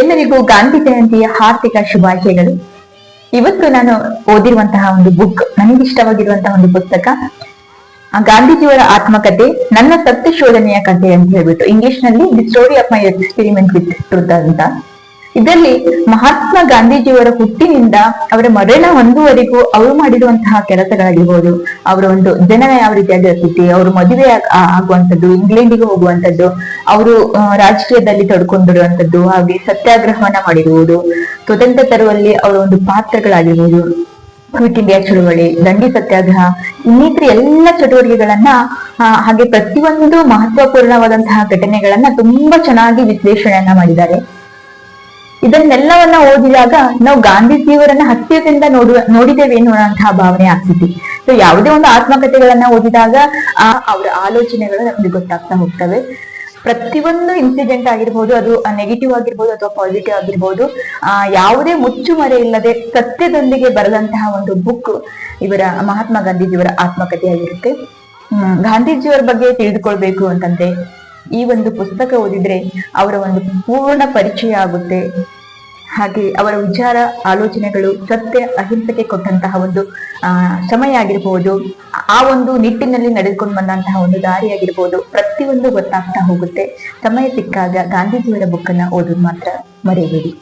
ಎಲ್ಲರಿಗೂ ಗಾಂಧಿ ಜಯಂತಿಯ ಹಾರ್ದಿಕ ಶುಭಾಶಯಗಳು. ಇವತ್ತು ನಾನು ಓದಿರುವಂತಹ ಒಂದು ಬುಕ್ ನನಗಿಷ್ಟವಾಗಿರುವಂತಹ ಒಂದು ಪುಸ್ತಕ ಗಾಂಧೀಜಿಯವರ ಆತ್ಮಕಥೆ, ನನ್ನ ಸತ್ಯ ಶೋಧನೆಯ ಕಥೆ ಅಂತ ಹೇಳ್ಬಿಟ್ಟು ಇಂಗ್ಲಿಷ್ನಲ್ಲಿ the story of my experiment with truth ಅಂತ. ಇದರಲ್ಲಿ ಮಹಾತ್ಮ ಗಾಂಧೀಜಿಯವರ ಹುಟ್ಟಿನಿಂದ ಅವರ ಮರಣ ಹೊಂದುವರೆಗೂ ಅವರು ಮಾಡಿರುವಂತಹ ಕೆಲಸಗಳಾಗಿರ್ಬೋದು. ಅವರ ಒಂದು ಜನನ ಯಾವ ರೀತಿಯಾಗಿ ಇರ್ತಿತ್ತು ಅವರು ಮದುವೆ ಆಗುವಂಥದ್ದು, ಇಂಗ್ಲೆಂಡಿಗೆ ಹೋಗುವಂತದ್ದು ಅವರು ರಾಜಕೀಯದಲ್ಲಿ ತೊಡ್ಕೊಂಡಿರುವಂತದ್ದು ಹಾಗೆ ಸತ್ಯಾಗ್ರಹವನ್ನ ಮಾಡಿರುವುದು, ಸ್ವತಂತ್ರ ತರುವಲ್ಲಿ ಅವರ ಒಂದು ಪಾತ್ರಗಳಾಗಿರುವುದು ಕ್ವಿಟ್ ಇಂಡಿಯಾ ಚಳುವಳಿ, ದಂಡಿ ಸತ್ಯಾಗ್ರಹ, ಇನ್ನಿತರ ಎಲ್ಲ ಚಟುವಟಿಕೆಗಳನ್ನ ಹಾಗೆ ಪ್ರತಿಯೊಂದು ಮಹತ್ವಪೂರ್ಣವಾದಂತಹ ಘಟನೆಗಳನ್ನ ತುಂಬಾ ಚೆನ್ನಾಗಿ ವಿಶ್ಲೇಷಣೆಯನ್ನ ಮಾಡಿದ್ದಾರೆ. ಇದನ್ನೆಲ್ಲವನ್ನ ಓದಿದಾಗ ನಾವು ಗಾಂಧೀಜಿಯವರನ್ನ ಹತ್ತಿರದಿಂದ ನೋಡುವ ನೋಡಿದ್ದೇವೆ ಅನ್ನುವಂತಹ ಭಾವನೆ ಆಗ್ತಿತ್ತು. ಸೊ ಯಾವುದೇ ಒಂದು ಆತ್ಮಕಥೆಗಳನ್ನ ಓದಿದಾಗ, ಆ, ಅವರ ಆಲೋಚನೆಗಳು ನಮ್ಗೆ ಗೊತ್ತಾಗ್ತಾ ಹೋಗ್ತವೆ. ಪ್ರತಿಯೊಂದು ಇನ್ಸಿಡೆಂಟ್ ಆಗಿರ್ಬೋದು, ಅದು ನೆಗೆಟಿವ್ ಆಗಿರ್ಬೋದು ಅಥವಾ ಪಾಸಿಟಿವ್ ಆಗಿರ್ಬೋದು, ಆ, ಯಾವುದೇ ಮುಚ್ಚುಮರೆ ಇಲ್ಲದೆ ಸತ್ಯದೊಂದಿಗೆ ಬರೆದಂತಹ ಒಂದು ಬುಕ್ ಇವರ ಮಹಾತ್ಮ ಗಾಂಧೀಜಿಯವರ ಆತ್ಮಕಥೆಯಾಗಿರುತ್ತೆ. ಹ್ಮ್, ಗಾಂಧೀಜಿಯವರ ಬಗ್ಗೆ ತಿಳಿದುಕೊಳ್ಬೇಕು ಅಂತಂದ್ರೆ, ಈ ಒಂದು ಪುಸ್ತಕ ಓದಿದ್ರೆ ಅವರ ಒಂದು ಪೂರ್ಣ ಪರಿಚಯ ಆಗುತ್ತೆ. ಹಾಗೆ ಅವರ ವಿಚಾರ, ಆಲೋಚನೆಗಳು ಸತ್ಯ ಅಹಿಂಸಕ್ಕೆ ಕೊಟ್ಟಂತಹ ಒಂದು, ಆ, ಸಮಯ ಆಗಿರ್ಬೋದು. ಆ ಒಂದು ನಿಟ್ಟಿನಲ್ಲಿ ನಡೆದುಕೊಂಡು ಬಂದಂತಹ ಒಂದು ದಾರಿ ಆಗಿರ್ಬೋದು ಪ್ರತಿಯೊಂದು ಗೊತ್ತಾಗ್ತಾ ಹೋಗುತ್ತೆ. ಸಮಯ ಸಿಕ್ಕಾಗ ಗಾಂಧೀಜಿಯವರ ಬುಕ್ಕನ್ನ ಓದೋದು ಮಾತ್ರ ಮರೆಯಬೇಡಿ.